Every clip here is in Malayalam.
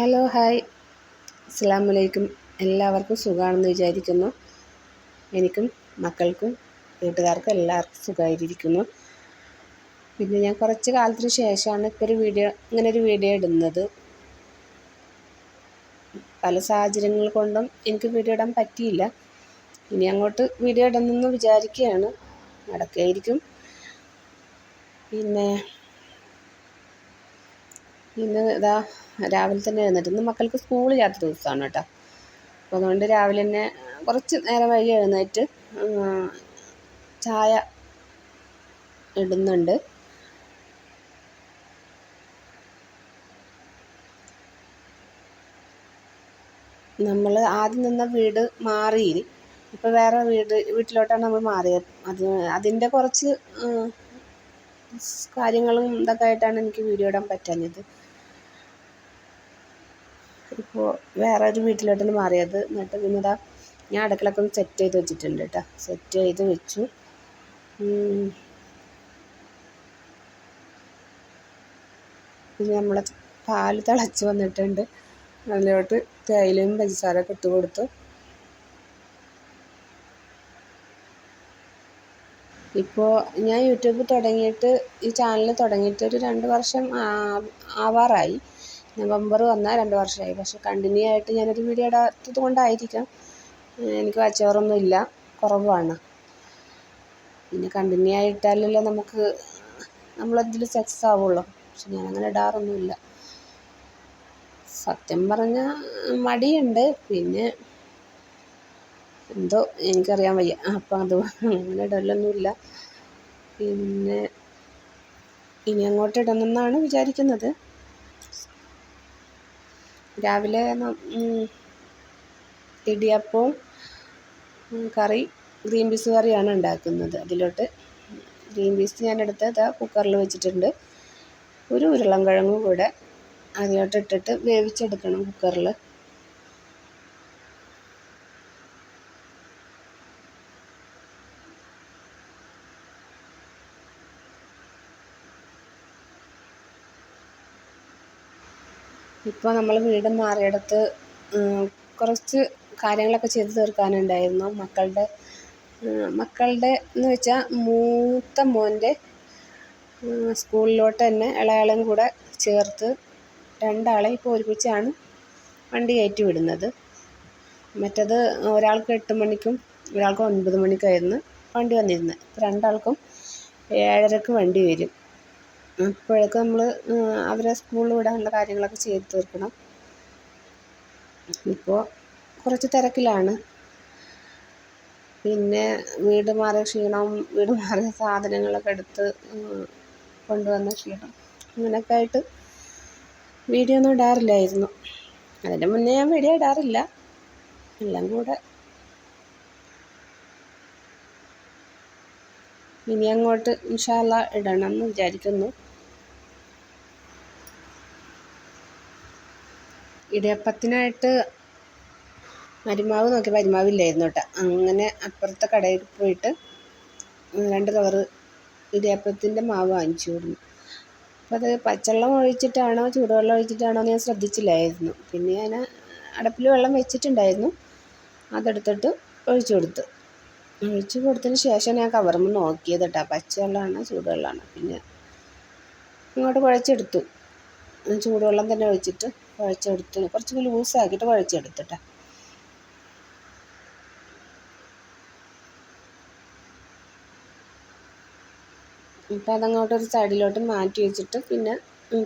Hello hi. അസ്സാമലൈക്കും എല്ലാവർക്കും സുഖമാണെന്ന് വിചാരിക്കുന്നു. എനിക്കും മക്കൾക്കും വീട്ടുകാർക്കും എല്ലാവർക്കും സുഖമായിരിക്കുന്നു. പിന്നെ ഞാൻ കുറച്ച് കാലത്തിന് ശേഷമാണ് ഇപ്പോൾ ഒരു വീഡിയോ ഇങ്ങനെ ഒരു വീഡിയോ ഇടുന്നത്. പല സാഹചര്യങ്ങൾ കൊണ്ടും എനിക്ക് വീഡിയോ ഇടാൻ പറ്റിയില്ല. ഇനി അങ്ങോട്ട് വീഡിയോ ഇടണമെന്ന് വിചാരിക്കുകയാണ്. നടക്കുകയായിരിക്കും. പിന്നെ ഇന്ന് ഇതാ രാവിലെ തന്നെ എഴുന്നേറ്റ് ഇന്ന് മക്കൾക്ക് സ്കൂളില്ലാത്ത ദിവസമാണ് കേട്ടോ. അപ്പോൾ അതുകൊണ്ട് രാവിലെ തന്നെ കുറച്ച് നേരം വൈകി എഴുന്നേറ്റ് ചായ ഇടുന്നുണ്ട്. നമ്മൾ ആദ്യം നിന്ന വീട് മാറി. ഇപ്പോൾ വേറെ വീട് വീട്ടിലോട്ടാണ് നമ്മൾ മാറിയത്. അത് അതിന്റെ കുറച്ച് കാര്യങ്ങളും ഇതൊക്കെ ആയിട്ടാണ് എനിക്ക് വീഡിയോ ഇടാൻ പറ്റാഞ്ഞത്. ഇപ്പോൾ വേറെ ഒരു വീട്ടിലോട്ടാണ് മാറിയത്. എന്നിട്ട് പിന്നെ ഇതാ ഞാൻ അടുക്കളൊക്കെ ഒന്ന് സെറ്റ് ചെയ്ത് വെച്ചിട്ടുണ്ട് കേട്ടോ സെറ്റ് ചെയ്ത് വെച്ചു. പിന്നെ നമ്മളെ പാൽ തിളച്ച് വന്നിട്ടുണ്ട്. അതിലോട്ട് തേയിലയും പഞ്ചസാരമൊക്കെ ഇട്ട് കൊടുത്തു. ഇപ്പോൾ ഞാൻ യൂട്യൂബ് തുടങ്ങിയിട്ട് ഈ ചാനൽ തുടങ്ങിയിട്ട് ഒരു രണ്ട് വർഷം ആവാറായി. നവംബർ വന്നാൽ രണ്ട് വർഷമായി. പക്ഷെ കണ്ടിന്യൂ ആയിട്ട് ഞാനൊരു വീഡിയോ ഇടാത്തത് കൊണ്ടായിരിക്കാം എനിക്ക് വാച്ച് ഇല്ല കുറവാണ്. പിന്നെ കണ്ടിന്യൂ ആയിട്ടാലല്ലേ നമുക്ക് നമ്മളതിൽ സക്സസ് ആവുള്ളൂ. പക്ഷെ ഞാനങ്ങനെ ഇടാറൊന്നുമില്ല. സത്യം പറഞ്ഞാൽ മടിയുണ്ട്. പിന്നെ എന്തോ എനിക്കറിയാൻ വയ്യ. അപ്പം അത് അങ്ങനെ ഇടലൊന്നുമില്ല. പിന്നെ ഇനി അങ്ങോട്ട് ഇടണമെന്നാണ് വിചാരിക്കുന്നത്. രാവിലെ ഇടിയപ്പവും കറി ഗ്രീൻ പീസ് കറിയാണ് ഉണ്ടാക്കുന്നത്. അതിലോട്ട് ഗ്രീൻ പീസ് ഞാൻ എടുത്ത് കുക്കറിൽ വെച്ചിട്ടുണ്ട്. ഒരു ഉരുളൻ കിഴങ്ങും കൂടെ അതിലോട്ട് ഇട്ടിട്ട് വേവിച്ചെടുക്കണം കുക്കറിൽ. ഇപ്പോൾ നമ്മൾ വീട് മാറിയിടത്ത് കുറച്ച് കാര്യങ്ങളൊക്കെ ചെയ്തു തീർക്കാനുണ്ടായിരുന്നു. മക്കളുടെ മക്കളുടെ എന്ന് വെച്ചാൽ മൂത്ത മോന്റെ സ്കൂളിലോട്ട് തന്നെ ഇളയാളും കൂടെ ചേർത്ത് രണ്ടാളെ ഇപ്പോൾ ഒരുമിച്ചാണ് വണ്ടി കയറ്റി വിടുന്നത്. മറ്റത് ഒരാൾക്ക് എട്ട് മണിക്കും ഒരാൾക്ക് ഒൻപത് മണിക്കായിരുന്നു വണ്ടി വന്നിരുന്നത്. രണ്ടാൾക്കും ഏഴരക്ക് വണ്ടി വരും. അപ്പോഴേക്കും നമ്മൾ അവരെ സ്കൂളിൽ വിടാനുള്ള കാര്യങ്ങളൊക്കെ ചെയ്തു തീർക്കണം. ഇപ്പോൾ കുറച്ച് തിരക്കിലാണ്. പിന്നെ വീട് മാറിയ ക്ഷീണം വീട് മാറിയ സാധനങ്ങളൊക്കെ എടുത്ത് കൊണ്ടുവന്ന ക്ഷീണം. അങ്ങനെയൊക്കെ ആയിട്ട് വീഡിയോ ഒന്നും ഇടാറില്ലായിരുന്നു. അതിന് മുന്നേ ഞാൻ വീഡിയോ ഇടാറില്ല. എല്ലാം കൂടെ ഇനി അങ്ങോട്ട് ഇൻഷാല്ല ഇടണം എന്ന് വിചാരിക്കുന്നു. ഇടിയപ്പത്തിനായിട്ട് അരിമാവ് നോക്കി അരിമാവില്ലായിരുന്നു കേട്ടോ. അങ്ങനെ അപ്പുറത്തെ കടയിൽ പോയിട്ട് രണ്ട് കവറ് ഇടിയപ്പത്തിന്റെ മാവ് വാങ്ങിച്ചു കൊടുന്നു. അപ്പോൾ അത് പച്ചവെള്ളം ഒഴിച്ചിട്ടാണോ ചൂടുവെള്ളം ഒഴിച്ചിട്ടാണോ എന്ന് ഞാൻ ശ്രദ്ധിച്ചില്ലായിരുന്നു. പിന്നെ ഞാൻ അടപ്പിൽ വെള്ളം വെച്ചിട്ടുണ്ടായിരുന്നു. അതെടുത്തിട്ട് ഒഴിച്ചു കൊടുത്തു. ഒഴിച്ചു കൊടുത്തതിന് ശേഷം ഞാൻ കവറുമ്പോൾ നോക്കിയത് കേട്ടോ. പച്ചവെള്ളമാണ് ചൂടുവെള്ളമാണ്. പിന്നെ ഇങ്ങോട്ട് കുഴച്ചെടുത്തു. ചൂടുവെള്ളം തന്നെ ഒഴിച്ചിട്ട് കുഴച്ചെടുത്ത് കുറച്ച് ലൂസാക്കിയിട്ട് കുഴച്ചെടുത്തിട്ടാ ഇപ്പം അതങ്ങോട്ട് ഒരു സൈഡിലോട്ട് മാറ്റി വെച്ചിട്ട് പിന്നെ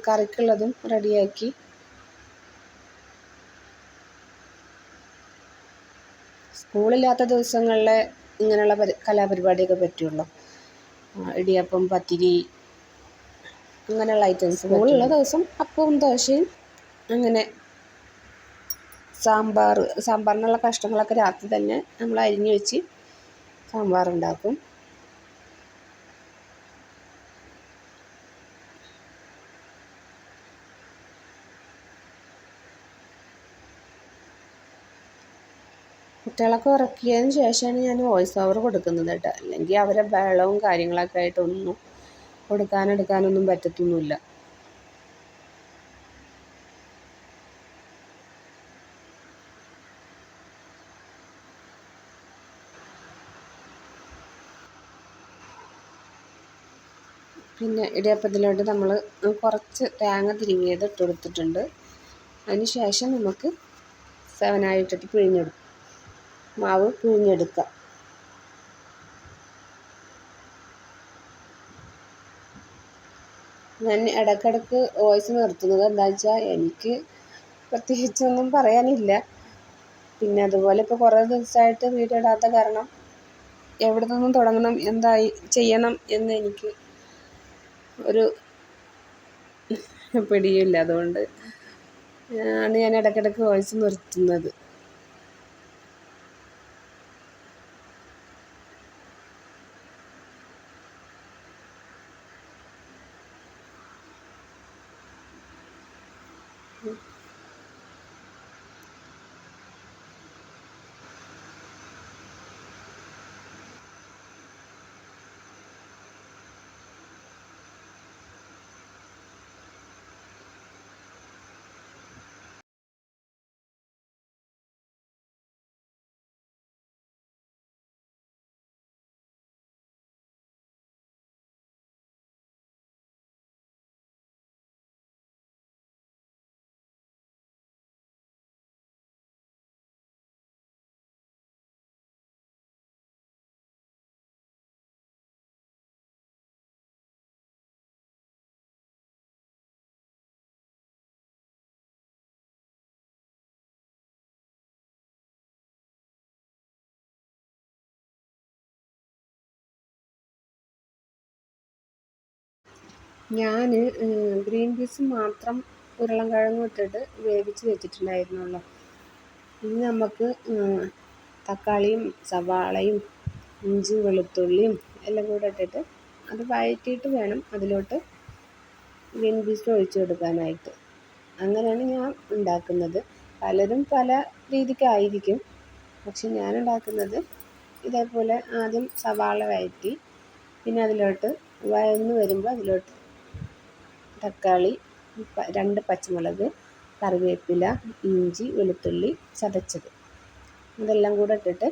കറിക്കുള്ളതും റെഡിയാക്കി. സ്കൂളില്ലാത്ത ദിവസങ്ങളിലെ ഇങ്ങനെയുള്ള പരി കലാപരിപാടിയൊക്കെ പറ്റുള്ളൂ. ഇടിയപ്പം പത്തിരി അങ്ങനെയുള്ള ഐറ്റംസ് സ്കൂളുള്ള ദിവസം അപ്പവും ദോശയും അങ്ങനെ സാമ്പാർ സാമ്പാറിനുള്ള കഷ്ണങ്ങളൊക്കെ രാത്രി തന്നെ നമ്മൾ അരിഞ്ഞ് വെച്ച് സാമ്പാർ ഉണ്ടാക്കും. കുട്ടികളൊക്കെ ഉറക്കിയതിന് ശേഷമാണ് ഞാൻ വോയിസ് ഓവർ കൊടുക്കുന്നത് കേട്ടോ. അല്ലെങ്കിൽ അവരെ ബഹളവും കാര്യങ്ങളൊക്കെ ആയിട്ടൊന്നും കൊടുക്കാനെടുക്കാനൊന്നും പറ്റത്തൊന്നുമില്ല. പിന്നെ ഇടിയപ്പത്തിലോട്ട് നമ്മൾ കുറച്ച് തേങ്ങ തിരിങ്ങിയത് ഇട്ട് കൊടുത്തിട്ടുണ്ട്. അതിന് ശേഷം നമുക്ക് സെവനായിട്ടിട്ട് പിഴിഞ്ഞെടുക്കും. മാവ് പിഴിഞ്ഞെടുക്കാം. ഞാൻ ഇടയ്ക്കിടയ്ക്ക് വോയിസ് നിർത്തുന്നത് എന്താ വെച്ചാൽ എനിക്ക് പ്രത്യേകിച്ചൊന്നും പറയാനില്ല. പിന്നെ അതുപോലെ ഇപ്പോൾ കുറേ ദിവസമായിട്ട് വീഡിയോ ഇടാത്ത കാരണം എവിടെ നിന്നും തുടങ്ങണം എന്തായി ചെയ്യണം എന്ന് എനിക്ക് ഒരു പിടിയില്ല അതുകൊണ്ട്. ആണ് ഞാൻ ഇടയ്ക്കിടയ്ക്ക് വായിച്ച് നിർത്തുന്നത്. ഞാൻ ഗ്രീൻ പീസ് മാത്രം ഉരുളൻകിഴങ്ങും ഇട്ടിട്ട് വേവിച്ച് വെച്ചിട്ടുണ്ടായിരുന്നുള്ളൂ. ഇനി നമുക്ക് തക്കാളിയും സവാളയും ഇഞ്ചി വെളുത്തുള്ളിയും എല്ലാം കൂടെ ഇട്ടിട്ട് അത് വഴറ്റിയിട്ട് വേണം അതിലോട്ട് ഗ്രീൻ പീസ് ഒഴിച്ചു കൊടുക്കാനായിട്ട്. അങ്ങനെയാണ് ഞാൻ ഉണ്ടാക്കുന്നത്. പലരും പല രീതിക്കായിരിക്കും. പക്ഷെ ഞാൻ ഉണ്ടാക്കുന്നത് ഇതേപോലെ ആദ്യം സവാള വഴറ്റി പിന്നെ അതിലോട്ട് വഴന്ന് വരുമ്പോൾ അതിലോട്ട് തക്കാളി രണ്ട് പച്ചമുളക് കറിവേപ്പില ഇഞ്ചി വെളുത്തുള്ളി ചതച്ചത്. ഇതെല്ലാം കൂടെ ഇട്ടിട്ട്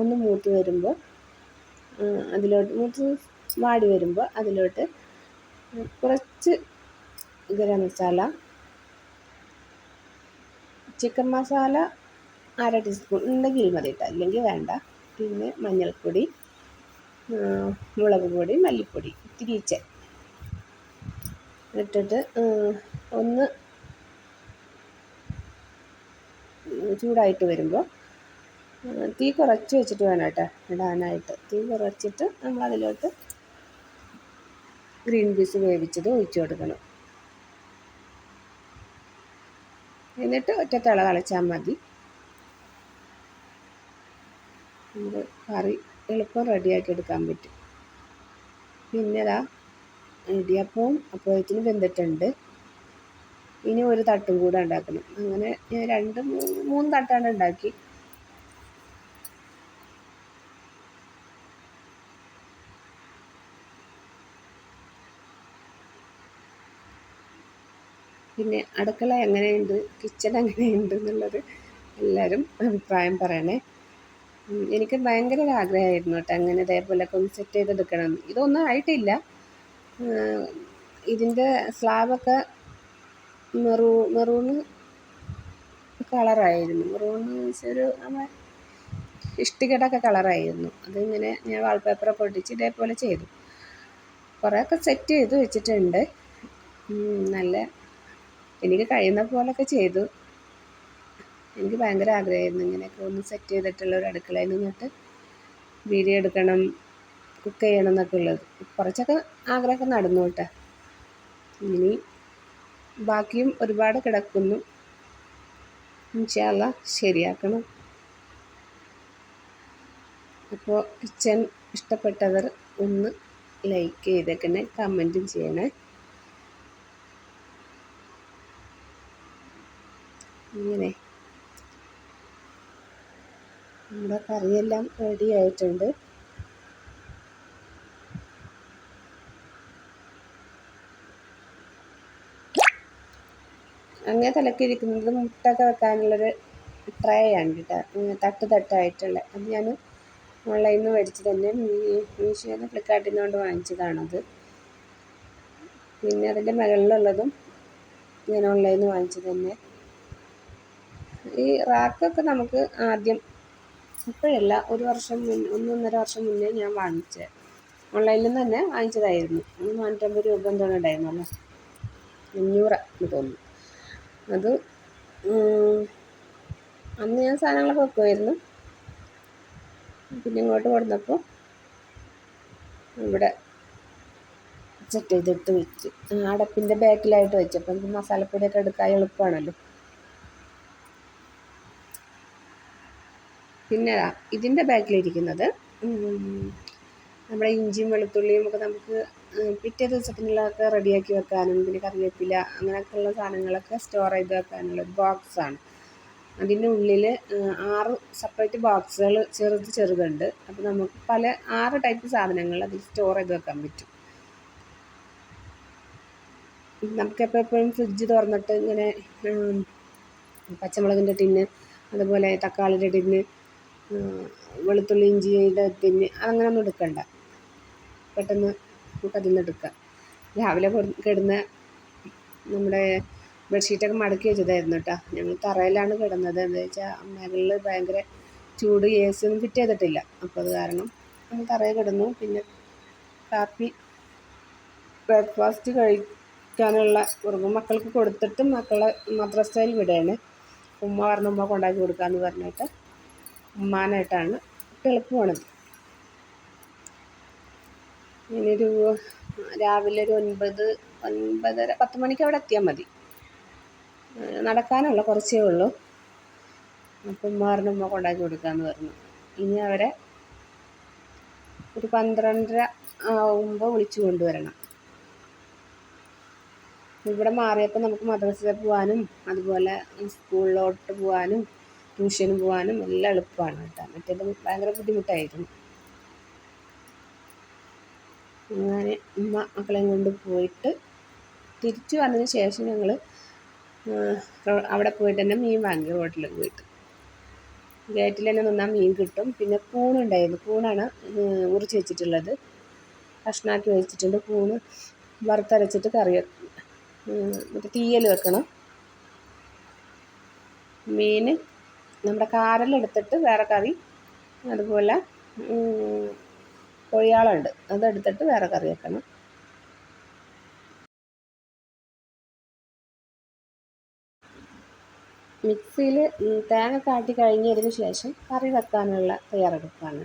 ഒന്ന് മൂത്ത് വരുമ്പോൾ അതിലോട്ട് മൂത്ത് വാടി വരുമ്പോൾ അതിലോട്ട് കുറച്ച് ഗരം മസാല ചിക്കൻ മസാല അര ടീസ്പൂൺ ഉണ്ടെങ്കിൽ മതി കേട്ടോ. അല്ലെങ്കിൽ വേണ്ട. പിന്നെ മഞ്ഞൾപ്പൊടി മുളക് പൊടി മല്ലിപ്പൊടി ഇത്തിരി ഇട്ടിട്ട് ഒന്ന് ചൂടായിട്ട് വരുമ്പോൾ തീ കുറച്ച് വെച്ചിട്ട് വേണം കേട്ടോ ഇടാനായിട്ട്. തീ കുറച്ചിട്ട് നമ്മൾ അതിലോട്ട് ഗ്രീൻ പീസ് വേവിച്ചത് ഒഴിച്ചു കൊടുക്കണം. എന്നിട്ട് ഒറ്റ തിള മതി. കറി എളുപ്പം റെഡിയാക്കി എടുക്കാൻ പറ്റും. പിന്നെ ഇതാ ഇടിയപ്പവും അപ്പോഴത്തിന് വെന്തിട്ടുണ്ട്. ഇനി ഒരു തട്ടും കൂടെ ഉണ്ടാക്കണം. അങ്ങനെ ഞാൻ രണ്ട് മൂന്ന് തട്ടാണ് ഉണ്ടാക്കി. പിന്നെ അടുക്കള എങ്ങനെയുണ്ട്? കിച്ചൺ എങ്ങനെയുണ്ട് എന്നുള്ളത് എല്ലാവരും അഭിപ്രായം പറയണേ. എനിക്ക് ഭയങ്കര ഒരു ആഗ്രഹമായിരുന്നു കേട്ടോ. അങ്ങനെ ഇതേപോലെയൊക്കെ ഒന്ന് സെറ്റ് ചെയ്തെടുക്കണം. ഇതൊന്നും ആയിട്ടില്ല. ഇതിന്റെ സ്ലാബൊക്കെ മെറൂ മെറൂണ് കളറായിരുന്നു. മെറൂണ് ഒരു നമ്മൾ ഇഷ്ടികടൊക്കെ കളറായിരുന്നു. അതിങ്ങനെ ഞാൻ വാൾപേപ്പറൊക്കെ ഒട്ടിച്ച് ഇതേപോലെ ചെയ്തു. കുറേയൊക്കെ സെറ്റ് ചെയ്ത് വെച്ചിട്ടുണ്ട്. നല്ല എനിക്ക് കഴിയുന്ന പോലൊക്കെ ചെയ്തു. എനിക്ക് ഭയങ്കര ആഗ്രഹമായിരുന്നു ഇങ്ങനെയൊക്കെ ഒന്ന് സെറ്റ് ചെയ്തിട്ടുള്ള ഒരു അടുക്കളയിൽ നിന്നിട്ട് വീഡിയോ എടുക്കണം. കുക്ക് ചെയ്യണം എന്നൊക്കെ ഉള്ളത്. കുറച്ചൊക്കെ ആഗ്രഹമൊക്കെ നടന്നു കേട്ടോ. ഇനി ബാക്കിയും ഒരുപാട് കിടക്കുന്നു. ഇൻഷാല്ല ശരിയാക്കണം. അപ്പോൾ കിച്ചൺ ഇഷ്ടപ്പെട്ടവർ ഒന്ന് ലൈക്ക് ചെയ്തേക്കണേ കമന്റും ചെയ്യണേ. ഇങ്ങനെ. നമ്മുടെ കറിയെല്ലാം റെഡി ആയിട്ടുണ്ട്. അങ്ങനെ തലക്കിരിക്കുന്നത് മുട്ടൊക്കെ വെക്കാനുള്ളൊരു ട്രേ ആണ് കേട്ടോ. തട്ട് തട്ടായിട്ടുള്ള. അത് ഞാൻ ഓൺലൈനിൽ നിന്ന് മേടിച്ച് തന്നെ. മീഷോയിൽ നിന്ന് ഫ്ലിപ്കാർട്ടിൽ നിന്നുകൊണ്ട് വാങ്ങിച്ചതാണത് പിന്നെ അതിന്റെ മുകളിലുള്ളതും ഞാൻ ഓൺലൈനിൽ നിന്ന് വാങ്ങിച്ചത് തന്നെ. ഈ റാക്കൊക്കെ നമുക്ക് ആദ്യം ഇപ്പോഴല്ല ഒരു വർഷം മുന്നേ ഒന്നൊന്നര വർഷം മുന്നേ ഞാൻ വാങ്ങിച്ച. ഓൺലൈനിൽ നിന്ന് തന്നെ വാങ്ങിച്ചതായിരുന്നു. നാനൂറ്റമ്പത് രൂപ ഉണ്ടായിരുന്നു ഉണ്ടായിരുന്നല്ലോ. അഞ്ഞൂറ് എന്ന് തോന്നുന്നു. അത് അന്ന് ഞാൻ സാധനങ്ങളൊക്കെ വെക്കുമായിരുന്നു പിന്നെ ഇങ്ങോട്ട് കൊടുത്തപ്പോൾ ഇവിടെ സെറ്റ് ചെയ്തിട്ട് വെച്ച്. അടപ്പിന്റെ ബാക്കിലായിട്ട് വെച്ച് അപ്പം നമുക്ക് മസാലപ്പൊടിയൊക്കെ എടുക്കാൻ എളുപ്പമാണല്ലോ. പിന്നെ ഇതിന്റെ ബാക്കിലിരിക്കുന്നത് നമ്മുടെ ഇഞ്ചിയും വെളുത്തുള്ളിയും ഒക്കെ നമുക്ക് പിറ്റേ ദിവസത്തിനുള്ളതൊക്കെ റെഡിയാക്കി വെക്കാനും പിന്നെ കറിവേപ്പില അങ്ങനെയൊക്കെയുള്ള സാധനങ്ങളൊക്കെ സ്റ്റോർ ചെയ്ത് വെക്കാനുള്ള ഒരു ബോക്സാണ് അതിന്റെ ഉള്ളിൽ ആറ് സെപ്പറേറ്റ് ബോക്സുകൾ ചെറുത് ചെറുതുണ്ട്. അപ്പോൾ നമുക്ക് പല ആറ് ടൈപ്പ് സാധനങ്ങൾ അതിൽ സ്റ്റോർ ചെയ്ത് വെക്കാൻ പറ്റും. നമുക്കെപ്പോൾ എപ്പോഴും ഫ്രിഡ്ജ് തുറന്നിട്ട് ഇങ്ങനെ പച്ചമുളകിന്റെ ടിന്ന് അതുപോലെ തക്കാളിയുടെ ടിന്ന് വെളുത്തുള്ളി ഇഞ്ചിയുടെ ടിന്ന് അങ്ങനെ ഒന്നും എടുക്കണ്ട. പെട്ടെന്ന് നമുക്ക് അതിൽ നിന്ന് എടുക്കാം രാവിലെ കിടന്ന നമ്മുടെ ബെഡ്ഷീറ്റൊക്കെ മടക്കി വെച്ചതായിരുന്നു കേട്ടോ. ഞങ്ങൾ തറയിലാണ് കിടന്നത്. എന്താ വെച്ചാൽ മുകളിൽ ഭയങ്കര ചൂട് എ സി ഒന്നും ഫിറ്റ് ചെയ്തിട്ടില്ല. അപ്പോൾ അത് കാരണം നമ്മൾ തറയിൽ കിടന്നു. പിന്നെ കാപ്പി ബ്രേക്ക്ഫാസ്റ്റ് കഴിക്കാനുള്ള ഉറങ്ങും മക്കൾക്ക് കൊടുത്തിട്ട് മക്കളെ മദ്രസയിൽ വിടുകയാണ് ഉമ്മ പറഞ്ഞ ഉമ്മ കൊണ്ടാക്കി കൊടുക്കാമെന്ന് പറഞ്ഞിട്ട് ഉമ്മാനായിട്ടാണ് എളുപ്പമാണത് ഇനിയൊരു രാവിലെ ഒരു ഒൻപത് ഒൻപതര പത്ത് മണിക്ക് അവിടെ എത്തിയാൽ മതി. നടക്കാനുള്ള കുറച്ചേ ഉള്ളൂ. അപ്പം ഉമ്മ പറഞ്ഞു ഉമ്മ കൊണ്ടാക്കി കൊടുക്കാമെന്ന് പറഞ്ഞു. ഇനി അവരെ ഒരു പന്ത്രണ്ടര ആവുമ്പോൾ വിളിച്ചു കൊണ്ടുവരണം. ഇവിടെ മാറിയപ്പോൾ നമുക്ക് മദ്രസയിൽ പോകാനും അതുപോലെ സ്കൂളിലോട്ട് പോകാനും ട്യൂഷന് പോകാനും എല്ലാം എളുപ്പമാണ് കേട്ടോ. മറ്റേത് ഭയങ്കര ബുദ്ധിമുട്ടായിരുന്നു. അങ്ങനെ ഉമ്മ മക്കളെയും കൊണ്ട് പോയിട്ട് തിരിച്ചു വന്നതിന് ശേഷം ഞങ്ങൾ അവിടെ പോയിട്ട് തന്നെ മീൻ വാങ്ങി റോട്ടിൽ പോയിട്ട്. ഗേറ്റിൽ തന്നെ നിന്നാൽ മീൻ കിട്ടും. പിന്നെ കൂണുണ്ടായിരുന്നു കൂണാണ് ഉറിച്ച് വെച്ചിട്ടുള്ളത്. കഷ്ണാക്കി വെച്ചിട്ടുണ്ട്. കൂണ് വറുത്തരച്ചിട്ട് കറി മറ്റേ തീയൽ വെക്കണം. മീൻ നമ്മുടെ കാരലെടുത്തിട്ട് വേറെ കറി അതുപോലെ കൊഴിയാളുണ്ട്. അതെടുത്തിട്ട് വേറെ കറി വെക്കണം. മിക്സിയിൽ തേങ്ങ കാട്ടി കഴിഞ്ഞതിന് ശേഷം കറി വെക്കാനുള്ള തയ്യാറെടുപ്പാണ്.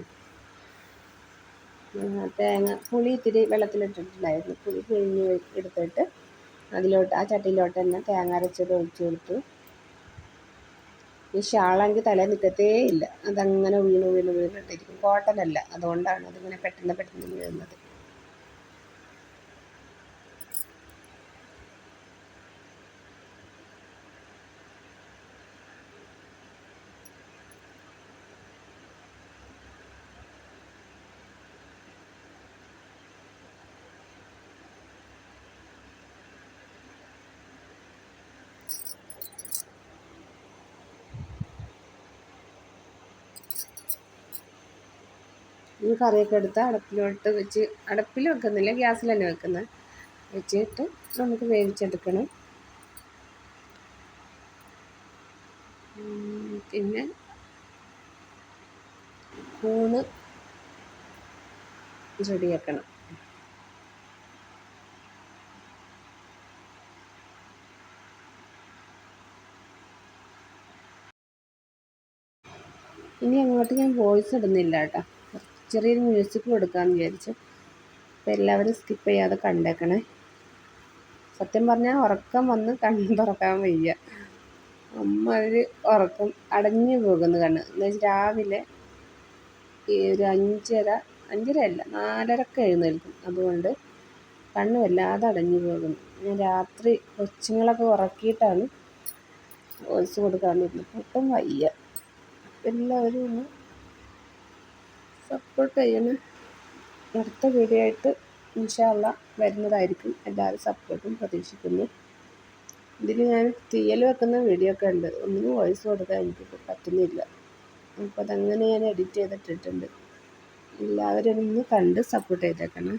തേങ്ങ പുളി ഇത്തിരി വെള്ളത്തിലിട്ടിട്ടുണ്ടായിരുന്നു. പുളി പിഴിഞ്ഞ് എടുത്തിട്ട് അതിലോട്ട് ആ ചട്ടിയിലോട്ട് തന്നെ തേങ്ങ അരച്ചത് ഒഴിച്ചു കൊടുത്തു. ഈ ഷാളാണെങ്കിൽ തല നിൽക്കത്തേ ഇല്ല. അതങ്ങനെ വീണ് വീണ് വീണിട്ടിരിക്കും കോട്ടനല്ല. അതുകൊണ്ടാണ് അതിങ്ങനെ പെട്ടെന്ന് പെട്ടെന്ന് വീഴുന്നത്. ഈ കറിയൊക്കെ എടുത്ത് അടപ്പിലോട്ട് വെച്ച് അടപ്പിൽ വെക്കുന്നില്ല ഗ്യാസിൽ തന്നെ വെക്കുന്നത് വെച്ചിട്ട് നമുക്ക് വേവിച്ചെടുക്കണം. പിന്നെ കൂണ് റെഡിയാക്കണം. ഇനി അങ്ങോട്ട് ഞാൻ വോയിസ് ഇടുന്നില്ല കേട്ടോ. ചെറിയൊരു മ്യൂസിക് കൊടുക്കാമെന്ന് വിചാരിച്ചു. അപ്പോൾ എല്ലാവരും സ്കിപ്പ് ചെയ്യാതെ കണ്ടേക്കണേ. സത്യം പറഞ്ഞാൽ ഉറക്കം വന്ന് കണ്ണ് തുറക്കാൻ വയ്യ. അമ്മ ഒരു ഉറക്കം അടഞ്ഞു പോകുന്നു കണ്ണ്. എന്ന് വെച്ചാൽ രാവിലെ ഈ ഒരു അഞ്ചര അഞ്ചര അല്ല നാലരക്ക് എഴുന്നേൽക്കും. അതുകൊണ്ട് കണ്ണ് വല്ലാതെ അടഞ്ഞു പോകുന്നു. ഞാൻ രാത്രി കൊച്ചുങ്ങളൊക്കെ ഉറക്കിയിട്ടാണ് വോയിസ് കൊടുക്കാൻ ഒട്ടും വയ്യ. എല്ലാവരും ഒന്ന് സപ്പോർട്ട് ചെയ്യണം. അടുത്ത വീഡിയോ ആയിട്ട് ഇൻഷാല്ല വരുന്നതായിരിക്കും. എല്ലാവരും സപ്പോർട്ടും പ്രതീക്ഷിക്കുന്നു. ഇതിൽ ഞാൻ തീയൽ വെക്കുന്ന വീഡിയോ ഒക്കെ ഉണ്ട്. ഒന്നിനും വോയിസ് കൊടുക്കാൻ എനിക്ക് പറ്റുന്നില്ല. അപ്പോൾ അതങ്ങനെ ഞാൻ എഡിറ്റ് ചെയ്തിട്ടിട്ടുണ്ട്. എല്ലാവരും ഒന്ന് കണ്ട് സപ്പോർട്ട് ചെയ്തേക്കണം.